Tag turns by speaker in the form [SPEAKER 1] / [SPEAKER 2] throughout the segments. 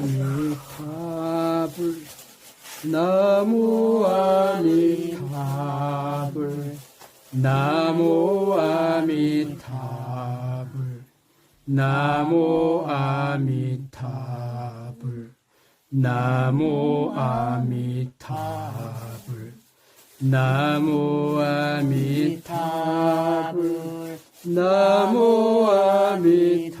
[SPEAKER 1] 아미타불 나무 아미타불 나무 아미타불 나무 아미타불 나무 아미타불 나무 아미타불 나무 아미타불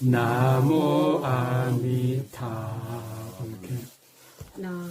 [SPEAKER 1] 나모 아미타 이렇게. 나